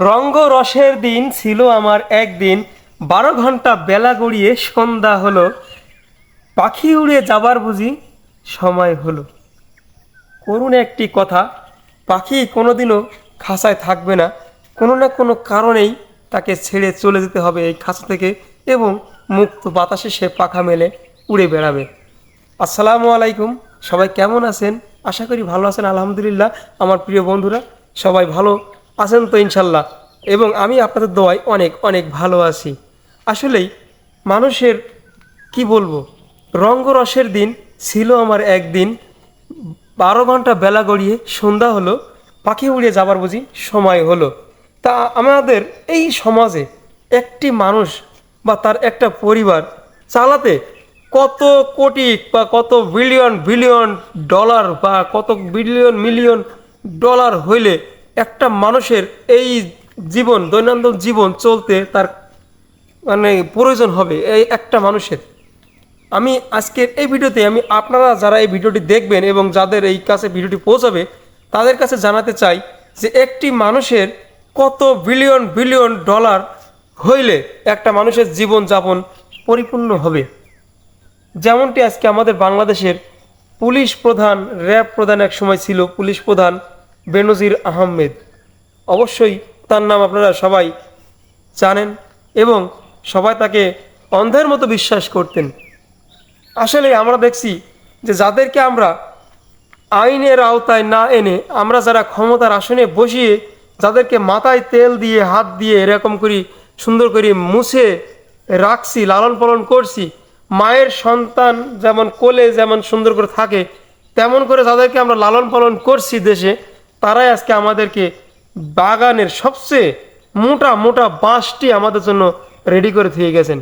রঙ্গ রসের দিন ছিল আমার একদিন। বারো ঘণ্টা বেলা গড়িয়ে সন্ধ্যা হলো। পাখি উড়ে যাবার বুঝি সময় হলো। করুণ একটি কথা, পাখি কোনোদিনও খাঁচায় থাকবে না। কোনো না কোনো কারণেই তাকে ছেড়ে চলে যেতে হবে এই খাঁচা থেকে এবং মুক্ত বাতাসে সে পাখা মেলে উড়ে বেড়াবে। আসসালামু আলাইকুম, সবাই কেমন আছেন? আশা করি ভালো আছেন, আলহামদুলিল্লাহ। আমার প্রিয় বন্ধুরা, সবাই ভালো আছেন তো ইনশাল্লাহ। এবং আমি আপনাদের দোয়ায় অনেক অনেক ভালো আছি। আসলেই মানুষের, কি বলব, রঙ্গরসের দিন ছিল আমার একদিন। বারো ঘণ্টা বেলা গড়িয়ে সন্ধ্যা হলো, পাখি উড়িয়ে যাবার বুঝি সময় হলো। তা আমাদের এই সমাজে একটি মানুষ বা তার একটা পরিবার চালাতে কত কোটি বা কত বিলিয়ন বিলিয়ন ডলার বা কত বিলিয়ন, মিলিয়ন ডলার হইলে একটা মানুষের এই জীবন, দৈনন্দিন জীবন চলতে তার মানে প্রয়োজন হবে এই একটা মানুষের। আমি আজকের এই ভিডিওতে আমি আপনারা যারা এই ভিডিওটি দেখবেন এবং যাদের এই কাছে ভিডিওটি পৌঁছাবে, তাদের কাছে জানাতে চাই যে একটি মানুষের কত বিলিয়ন বিলিয়ন ডলার হইলে একটা মানুষের জীবন যাপন পরিপূর্ণ হবে। যেমনটি আজকে আমাদের বাংলাদেশের পুলিশ প্রধান, র্যাব প্রধান এক সময় ছিল, পুলিশ প্রধান বেনজির আহমেদ। অবশ্যই তার নাম আপনারা সবাই জানেন এবং সবাই তাকে অন্ধের মতো বিশ্বাস করতেন। আসলে আমরা দেখছি যে যাদেরকে আমরা আইনের আওতায় না এনে আমরা যারা ক্ষমতার আসনে বসিয়ে যাদেরকে মাথায় তেল দিয়ে, হাত দিয়ে এরকম করি, সুন্দর করে মুছে রাখছি লালন পালন করছি, মায়ের সন্তান যেমন কোলে যেমন সুন্দর করে থাকে, তেমন করে যাদেরকে আমরা লালন পালন করছি দেশে তারাই আজকে আমাদেরকে বাগানের সবচেয়ে মোটা মোটা বাঁশটি আমাদের জন্য রেডি করে দিয়ে গেছেন।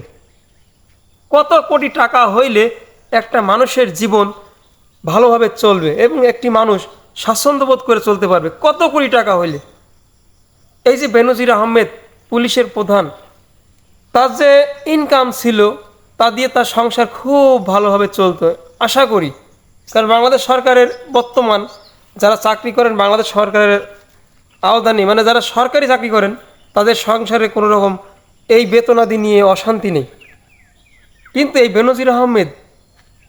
কত কোটি টাকা হইলে একটা মানুষের জীবন ভালোভাবে চলবে এবং একটি মানুষ স্বাচ্ছন্দ্যবোধ করে চলতে পারবে? কত কোটি টাকা হইলে? এই যে বেনজির আহমেদ পুলিশের প্রধান, তার যে ইনকাম ছিল, তা দিয়ে তার সংসার খুব ভালোভাবে চলতো। আশা করি, কারণ বাংলাদেশ সরকারের বর্তমান যারা চাকরি করেন বাংলাদেশ সরকারের আওতানি মানে যারা সরকারি চাকরি করেন, তাদের সংসারে কোনো রকম এই বেতনাদি নিয়ে অশান্তি নেই। কিন্তু এই বেনজির আহমেদ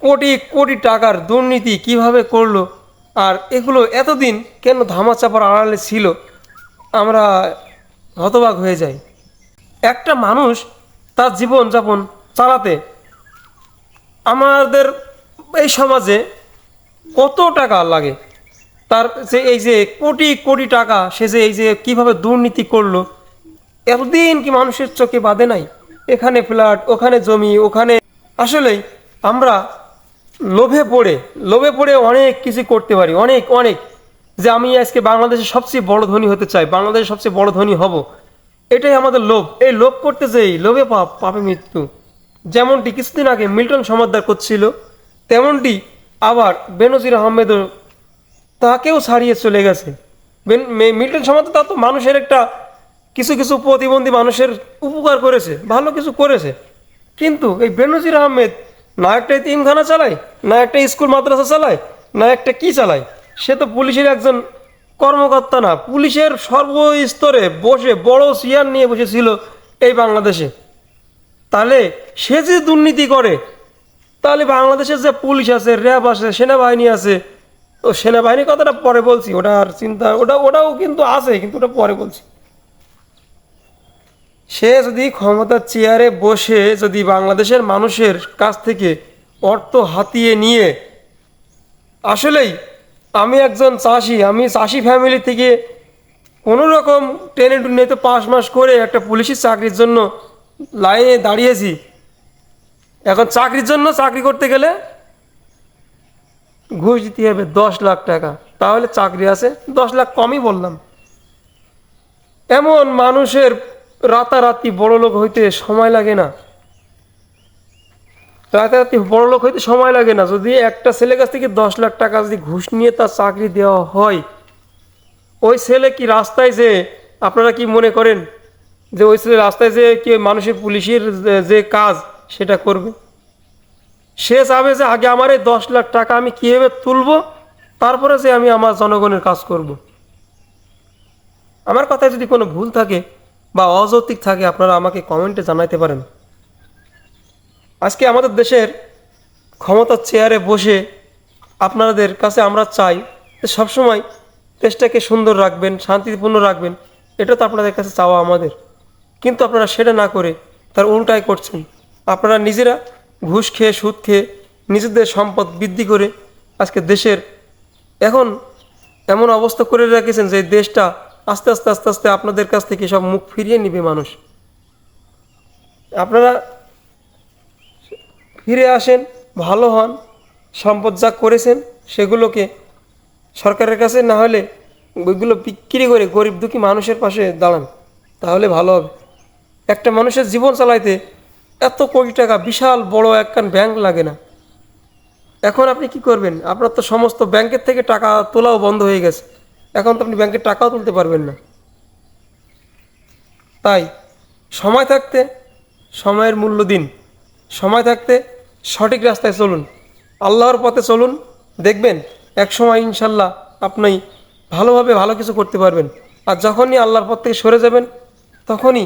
কোটি কোটি টাকার দুর্নীতি কীভাবে করল আর এগুলো এতদিন কেন ধামাচাপার আড়ালে ছিল, আমরা হতবাক হয়ে যাই। একটা মানুষ তার জীবনযাপন চালাতে আমাদের এই সমাজে কত টাকা লাগে? তার যে এই যে কোটি কোটি টাকা সে যে এই যে কীভাবে দুর্নীতি করল, এতদিন কি মানুষের চোখে বাঁধে নাই? এখানে ফ্ল্যাট, ওখানে জমি, ওখানে আসলেই আমরা লোভে পড়ে লোভে পড়ে অনেক কিছু করতে পারি, অনেক অনেক। যে আমি আজকে বাংলাদেশের সবচেয়ে বড় ধনী হতে চাই, বাংলাদেশের সবচেয়ে বড় ধনী হব, এটাই আমাদের লোভ। এই লোভ করতে যেই লোভে পাপ পাপে মৃত্যু। যেমনটি কিছুদিন আগে মিল্টন সমাদ্দার করছিল, তেমনটি আবার বেনজির আহমেদও তাকেও ছাড়িয়ে চলে গেছে। মিল্টন সমাদ্দার তা তো মানুষের একটা কিছু কিছু প্রতিবন্ধী মানুষের উপকার করেছে, ভালো কিছু করেছে। কিন্তু এই বেনজির আহমেদ না একটা তিনখানা চালায়, না একটা স্কুল মাদ্রাসা চালায়, না একটা কি চালায়? সে তো পুলিশের একজন কর্মকর্তা না, পুলিশের সর্বস্তরে বসে বড় চেয়ার নিয়ে বসেছিল এই বাংলাদেশে। তাহলে সে যে দুর্নীতি করে, তাহলে বাংলাদেশের যে পুলিশ আছে, র্যাব আছে, সেনাবাহিনী আছে ও, সেনাবাহিনীর কথাটা পরে বলছি ওটা আর চিন্তা, ওটা, ওটাও কিন্তু আছে, কিন্তু ওটা পরে বলছি। সে যদি ক্ষমতার চেয়ারে বসে যদি বাংলাদেশের মানুষের কাছ থেকে অর্থ হাতিয়ে নিয়ে, আসলেই আমি একজন চাষি, আমি চাষি ফ্যামিলি থেকে কোনো রকম টেনে টুনে তো পাঁচ মাস করে একটা পুলিশের চাকরির জন্য লাইনে দাঁড়িয়েছি। এখন চাকরির জন্য চাকরি করতে গেলে ঘুষ দিতে হবে দশ লাখ টাকা। তাহলে চাকরি আছে, দশ লাখ কমই বললাম। এমন মানুষের রাতারাতি বড় লোক হইতে সময় লাগে না। রাতারাতি বড় লোক হইতে সময় লাগে না। যদি একটা ছেলে কাছ থেকে দশ লাখ টাকা যদি ঘুষ নিয়ে তার চাকরি দেওয়া হয়, ওই ছেলে কি রাস্তায় যে, আপনারা কি মনে করেন যে ওই ছেলে রাস্তায় যে কি মানুষের পুলিশের যে কাজ, সেটা করবে? সে চাবে যে আগে আমার এই দশ লাখ টাকা আমি কীভাবে তুলবো? তারপরে যে আমি আমার জনগণের কাজ করব। আমার কথায় যদি কোনো ভুল থাকে বা অযৌক্তিক থাকে, আপনারা আমাকে কমেন্টে জানাইতে পারেন। আজকে আমাদের দেশের ক্ষমতার চেয়ারে বসে আপনাদের কাছে আমরা চাই যে সবসময় দেশটাকে সুন্দর রাখবেন, শান্তিপূর্ণ রাখবেন। এটা তো আপনাদের কাছে চাওয়া আমাদের। কিন্তু আপনারা সেটা না করে তার উল্টাই করছেন। আপনারা নিজেরা ঘুষ খেয়ে, সুদ খেয়ে নিজেদের সম্পদ বৃদ্ধি করে আজকে দেশের এখন এমন অবস্থা করে রেখেছেন যে দেশটা আস্তে আস্তে আস্তে আস্তে আপনাদের কাছ থেকে সব মুখ ফিরিয়ে নিবে মানুষ। আপনারা ফিরে আসেন, ভালো হন, সম্পদ যা করেছেন সেগুলোকে সরকারের কাছে না হলে ওইগুলো বিক্রি করে গরিব দুঃখী মানুষের পাশে দাঁড়ান, তাহলে ভালো হবে। একটা মানুষের জীবন চালাইতে এত কোটি টাকা, বিশাল বড় একখান ব্যাংক লাগে না। এখন আপনি কি করবেন? আপনার তো সমস্ত ব্যাংকের থেকে টাকা তোলাও বন্ধ হয়ে গেছে। এখন তো আপনি ব্যাংকের টাকাও তুলতে পারবেন না। তাই সময় থাকতে সময়ের মূল্য দিন। সময় থাকতে সঠিক রাস্তায় চলুন। আল্লাহর পথে চলুন। দেখবেন এক সময় ইনশাল্লাহ আপনি ভালোভাবে ভালো কিছু করতে পারবেন। আর যখনই আল্লাহর পথ থেকে সরে যাবেন, তখনই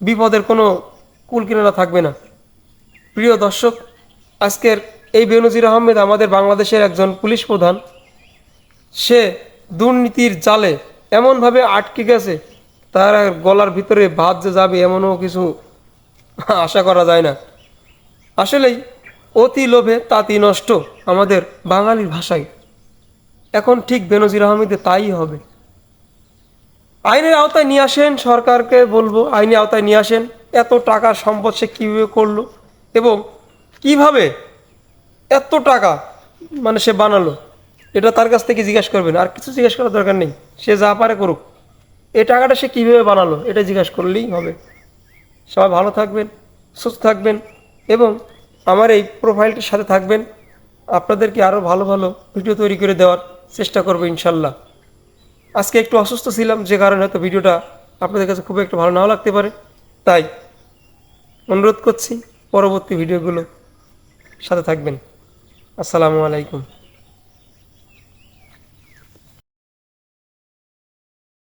বিপদের কোনো কুল কিনারা থাকবে না। প্রিয় দর্শক, আজকের এই বেনজির আহমেদ আমাদের বাংলাদেশের একজন পুলিশ প্রধান। সে দুর্নীতির জালে এমনভাবে আটকে গেছে, তার গলার ভিতরে ভাত যে যাবে এমনও কিছু আশা করা যায় না। আসলেই অতি লোভে তাতি নষ্ট আমাদের বাঙালির ভাষায়। এখন ঠিক বেনজির আহমেদে তাই হবে। আইনের আওতায় নিয়ে আসেন সরকারকে বলব, আইনের আওতায় নিয়ে আসেন। এত টাকা সম্পদ সে কীভাবে করল? এবং কীভাবে এত টাকা মানে সে বানালো? এটা তার কাছ থেকে জিজ্ঞাসা করবেন। আর কিছু জিজ্ঞাসা করার দরকার নেই। সে যা পারে করুক। এই টাকাটা সে কীভাবে বানালো, এটা জিজ্ঞাসা করলেই হবে। সবাই ভালো থাকবেন, সুস্থ থাকবেন এবং আমার এই প্রোফাইলটির সাথে থাকবেন। আপনাদেরকে আরও ভালো ভালো ভিডিও তৈরি করে দেওয়ার চেষ্টা করব ইনশাল্লাহ। আজকে একটু অসুস্থ ছিলাম, যে কারণে হয়তো ভিডিওটা আপনাদের কাছে খুব একটা ভালো নাও লাগতে পারে। তাই অনুরোধ করছি পরবর্তী ভিডিওগুলো সাথে থাকবেন। আসসালামু আলাইকুম।